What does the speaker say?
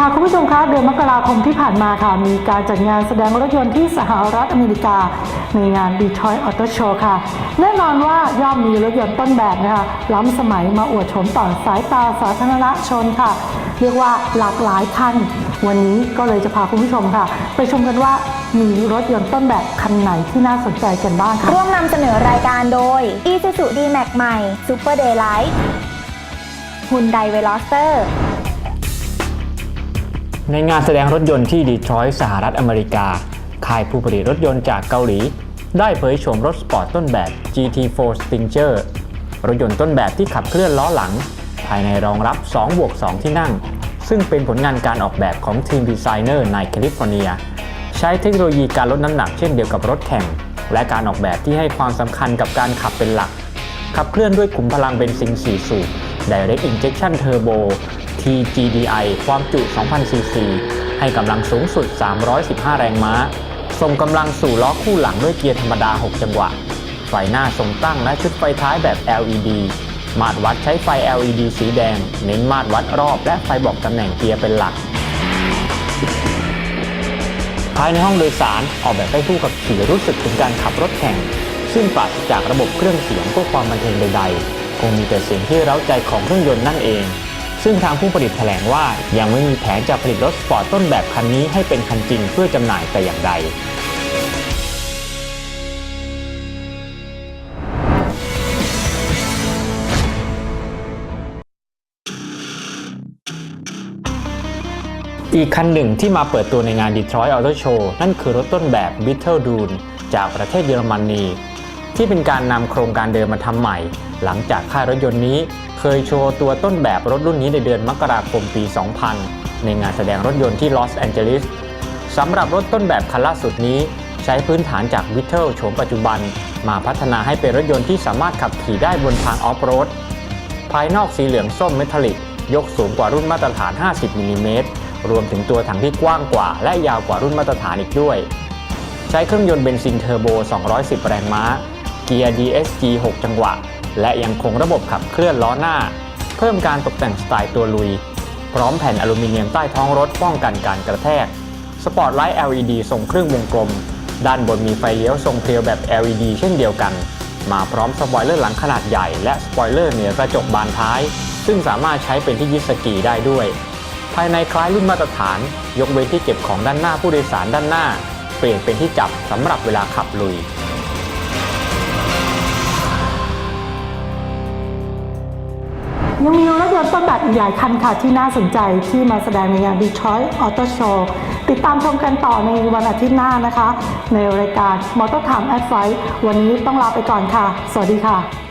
ค่ะคุณผู้ชมคะเดือนมกราคมที่ผ่านมาค่ะ มีการจัดงานแสดงรถยนต์ที่สหรัฐอเมริกา ในงาน Detroit Auto Show ค่ะ แน่นอนว่าย่อมมีรถยนต์ต้นแบบนะคะ ล้ำสมัยมาอวดโฉมต่อสายตาสาธารณชนค่ะ เรียกว่าหลากหลายคัน วันนี้ก็เลยจะพาคุณผู้ชมค่ะ ไปชมกันว่ามีรถยนต์ต้นแบบคันไหนที่น่าสนใจกันบ้างค่ะร่วมนำเสนอรายการโดย Isuzu D-Max ใหม่ Super Daylight Hyundai Veloster ในงานแสดงรถยนต์ที่ดีทรอยต์สหรัฐอเมริกา ค่ายผู้ผลิตรถยนต์จากเกาหลี ได้เผยโฉมรถสปอร์ตต้นแบบ GT4 Stinger รถยนต์ต้นแบบที่ขับเคลื่อนล้อหลัง ภายในรองรับ 2 บวก 2 ที่นั่ง ซึ่งเป็นผลงานการออกแบบของทีมดีไซเนอร์ในแคลิฟอร์เนีย ใช้เทคโนโลยีการลดน้ำหนักเช่นเดียวกับรถแข่ง และการออกแบบที่ให้ความสำคัญกับการขับเป็นหลัก ขับเคลื่อนด้วยขุมพลังเบนซิน4สูบ Direct Injection Turbo TGDI ความจุ 2,000ซีซีให้กำลังสูงสุด 315 แรงม้า ส่งกำลังสู่ล้อคู่หลังด้วยเกียร์ธรรมดา 6 จังหวะ ไฟหน้าทรงตั้งและชุดไฟท้ายแบบ LED มาตรวัดใช้ไฟ LED สีแดง เน้นมาตรวัดรอบและไฟบอกตำแหน่งเกียร์เป็นหลัก ภายในห้องโดยสารออกแบบให้ผู้ขับขี่รู้สึกถึงการขับรถแข่ง ซึ่งปราศจากระบบเครื่องเสียงเพื่อความบันเทิงใดๆ คงมีแต่เสียงที่เร้าใจของเครื่องยนต์นั่นเอง ซึ่งทางผู้ผลิตแถลงว่ายังไม่มีแผนจะผลิตรถสปอร์ตต้นแบบคันนี้ให้เป็นคันจริงเพื่อจำหน่ายแต่อย่างใดอีกคันหนึ่งที่มาเปิดตัวในงาน Detroit Auto Show นั่นคือรถต้นแบบ Beetle Dune จากประเทศเยอรมนี ที่เป็นการนำโครงการเดิมมาทำใหม่ หลังจากค่ายรถยนต์นี้ เคยโชว์ตัวต้นแบบรถรุ่นนี้ในเดือนมกราคมปี 2000 ในงานแสดงรถยนต์ที่ลอสแอนเจลิสสำหรับรถต้นแบบคันล่าสุดนี้ ใช้พื้นฐานจาก Beetle โฉมปัจจุบัน มาพัฒนาให้เป็นรถยนต์ที่สามารถขับขี่ได้บนทางออฟโรดภายนอกสีเหลืองส้มเมทัลลิกยกสูงกว่ารุ่นมาตรฐาน 50มิลลิเมตรรวมถึงตัวถังที่กว้างกว่า และยาวกว่ารุ่นมาตรฐานอีกด้วย ใช้เครื่องยนต์เบนซินเทอร์โบ 210 แรงม้า เกียร์ DSG 6 จังหวะ และยังคงระบบขับเคลื่อนล้อหน้า เพิ่มการตกแต่งสไตล์ตัวลุย พร้อมแผ่นอลูมิเนียมใต้ท้องรถป้องกันการกระแทก สปอตไลท์ LED ทรงครึ่งวงกลม ด้านบนมีไฟเลี้ยวทรงเพลียวแบบ LED เช่นเดียวกัน มาพร้อมสปอยเลอร์หลังขนาดใหญ่และสปอยเลอร์เหนือกระจกบานท้าย ซึ่งสามารถใช้เป็นที่ยึดสกีได้ด้วย ภายในคล้ายรุ่นมาตรฐาน ยกเว้นที่เก็บของด้านหน้าผู้โดยสารด้านหน้า เปลี่ยนเป็นที่จับสำหรับเวลาขับลุย ยังมีรถยนต์ต้นแบบอีกหลายคันค่ะที่น่าสนใจที่มาแสดงในงาน Detroit Auto Show ติดตามชมกันต่อในวันอาทิตย์หน้านะคะ ในรายการ Motor Time Advice วันนี้ต้องลาไปก่อนค่ะ สวัสดีค่ะ